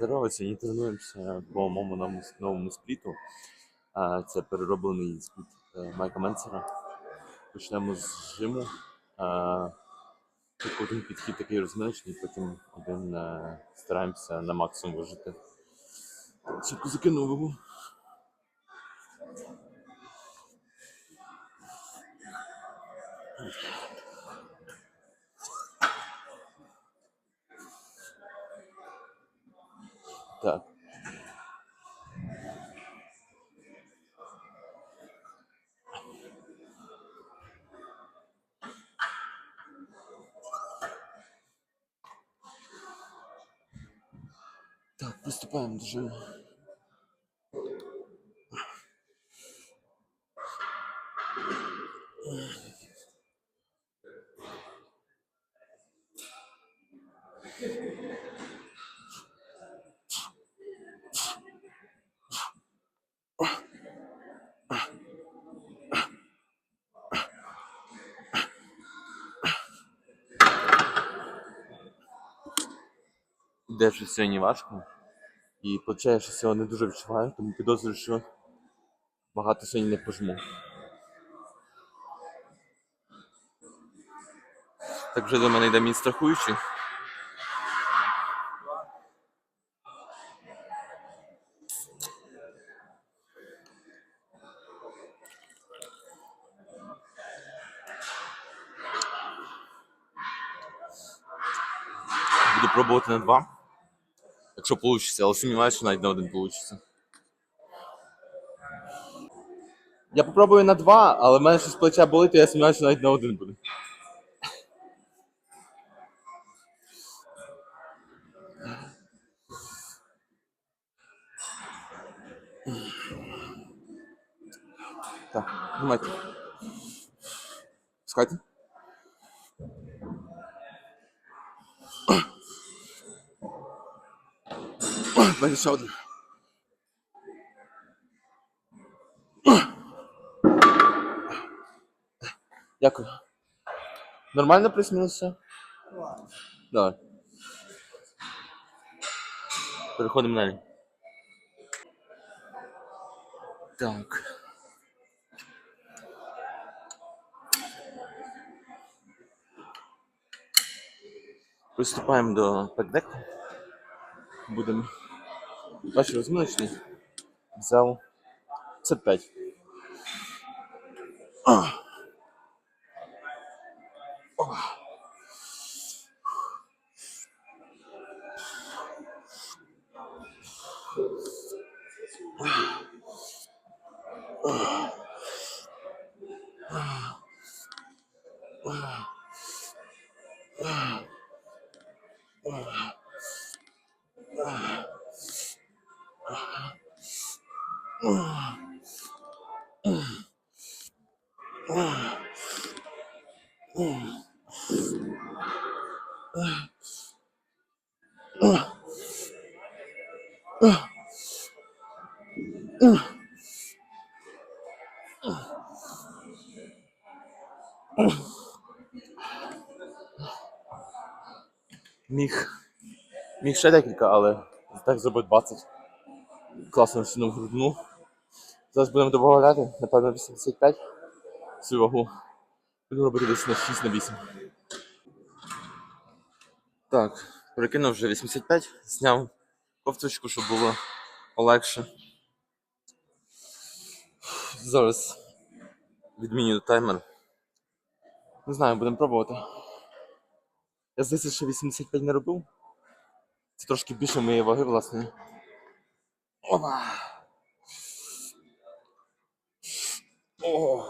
Здорово, сьогодні тренуємося по моєму новому, спліту. Це перероблений спліт е, Майка Менцера. Почнемо з жиму. Тут один підхід такий розминочний, потім один стараємося на максимум вижити. Чітко закинув вагу. Так. Так, приступаємо до жиму. Де ж. І плече що сьогодні не дуже відчуваю, тому підозрюю, що багато сьогодні не пожму. Так вже до мене йде мій страхуючий. Буду пробувати на два. Якщо вийде, але сумніваюся, що навіть на один вийде. Я попробую на два, але в мене щось плече болить, і я сумніваюся, що навіть на один буде. Так, знімайте. Пускайте. В мене. Дякую. Нормально все? Давай. Переходимо далі. Так. Приступаємо до пекдеку. Будемо. Бачу розміночний. Взяв. Це 5. Міг. Міг ще декілька, але так зробив 20. Класно всунув грудну. Зараз будемо додавати, напевно, 85 цю вагу. Буду робити десь на 6 на 8. Так, перекинув вже 85, зняв кофточку, щоб було полегше. Зараз відмінюю таймер. Не знаю, будемо пробувати. Я здається, що 85 не робив. Це трошки більше моєї ваги, власне. Опа! О!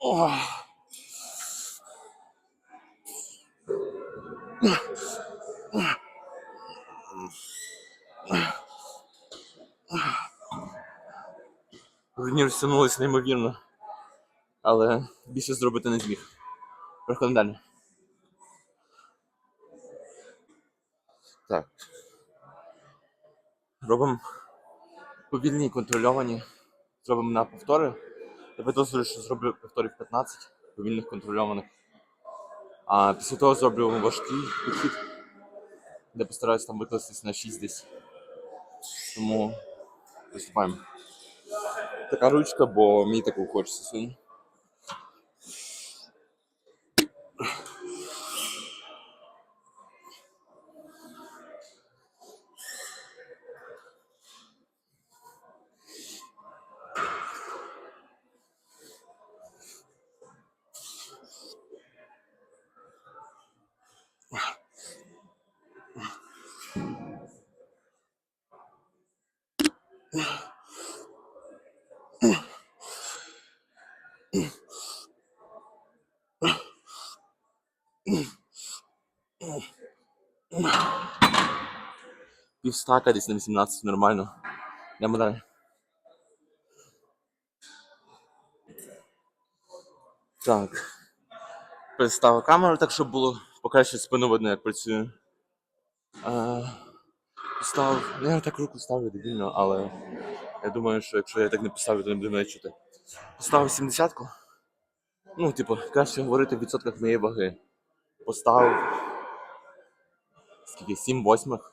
О! Турнір розтягнулося неймовірно. Але більше зробити не зміг. Переходимо далі. Так. робимо повільні контрольовані. Зробимо на повтори. Я підозрюю, що зроблю повторів 15 повільних контрольованих. А після того зроблю важкий підхід, де постараюсь там викластись на 6 десь. Тому приступаємо. Така ручка, бо мені таку хочеться сьогодні. Півстака десь на 18 нормально. Йдемо далі. Так. Переставив камеру так, щоб було покраще спину видно, як працює. Е, Поставив. ну, Я так руку ставлю дебільно, але я думаю, що якщо я так не поставлю, то не буде мене чути. Поставив 70-ку. Ну, типу, краще говорити в відсотках моєї ваги. Поставив. Скільки? 7 восьмих.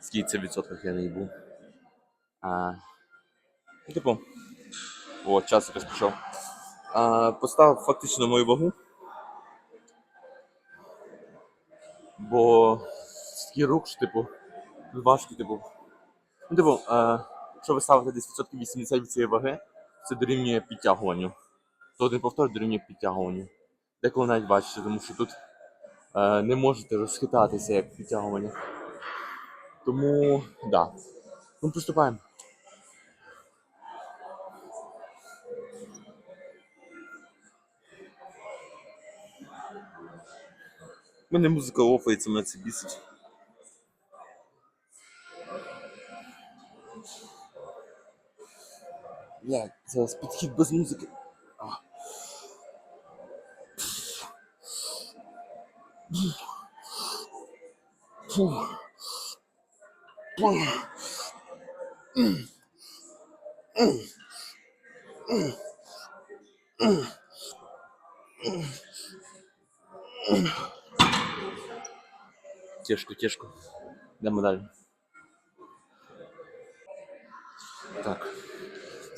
Скільки це в відсотках я не їбу. А, ну, типу. О, час якось пішов. А, поставив фактично мою вагу. Бо такий рук, що, типу, важкий, типу. Ну, типу, а, якщо ви ставите десь відсотків 80 від цієї ваги, це дорівнює підтягуванню. То один повтор дорівнює підтягуванню. Деколи навіть бачите, тому що тут е, не можете розхитатися як підтягування. Тому, так. Да. Ну, приступаємо. У мене музика офається, мене це бісить. Блядь, зараз підхід без музики. Тяжко, тяжко. Йдемо далі.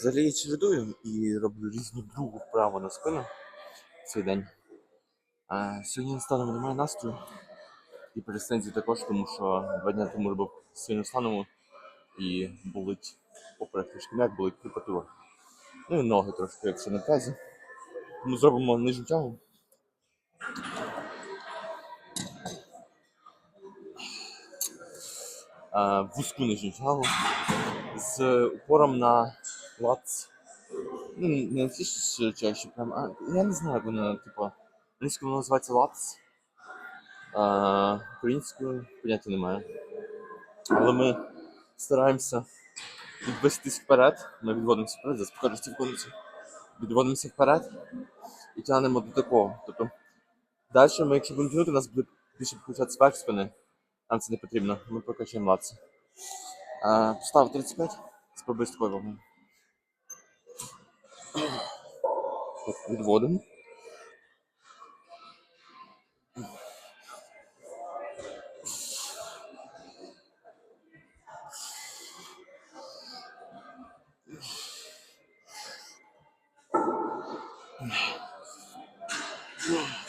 Взагалі я чередую і роблю різну другу вправу на спину цей день. А сьогодні станом немає настрою. І перестензії також, тому що два дні тому робив сильно станому і болить поперек м'як, болить кріпатура. Ну і ноги трошки, якщо на тазі. Тому зробимо нижню тягу. Вузьку нижню тягу з упором на лац. Ну, не ж чаще прям, а я не знаю, як воно, типу, англійською воно називається лац. А, українською поняття немає. Але ми стараємося відвестись вперед. Ми відводимося вперед, зараз покажу виконуються. Відводимося вперед і тягнемо до такого. Тобто далі ми, якщо будемо тягнути, у нас буде більше включати верх спини. Нам це не потрібно, ми прокачаємо лац. А, Постав 35, спробуй з такою вагою. Відводимо. Супер.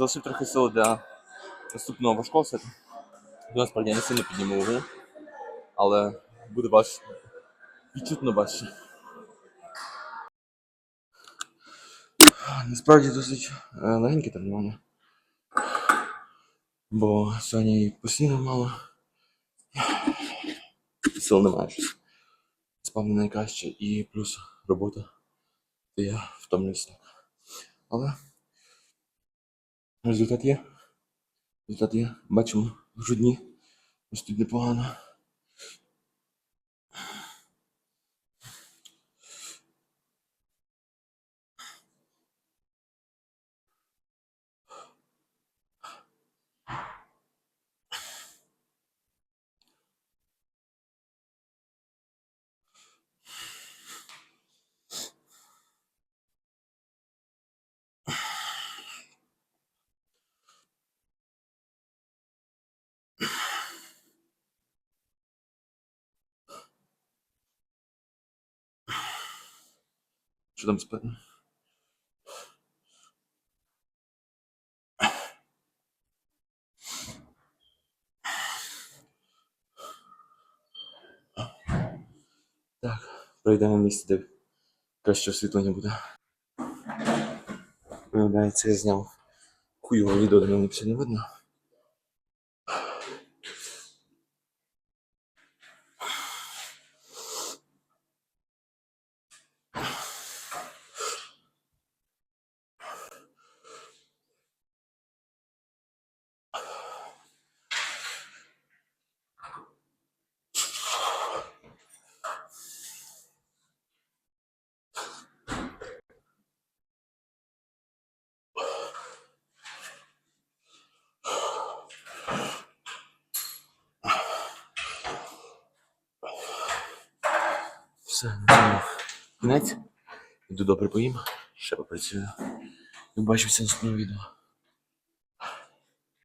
Залишив трохи сили для наступного важкого сету. Насправді я не сильно підніму вагу, але буде важче. Відчутно важче. Насправді досить е, легеньке тренування. Бо сьогодні постійно мало. Сил немає. Спав не найкраще і плюс робота. Я втомлююсь так. Але результат є. Результат є. Бачимо грудні. Ось тут непогано. Що там спитно? Так, пройдемо місце, де краще освітлення буде. Виявляється, я зняв хуйове відео, де мене взагалі не видно. Все, на кінець. Іду добре поїм, ще попрацюю. І бачимося наступного наступному відео.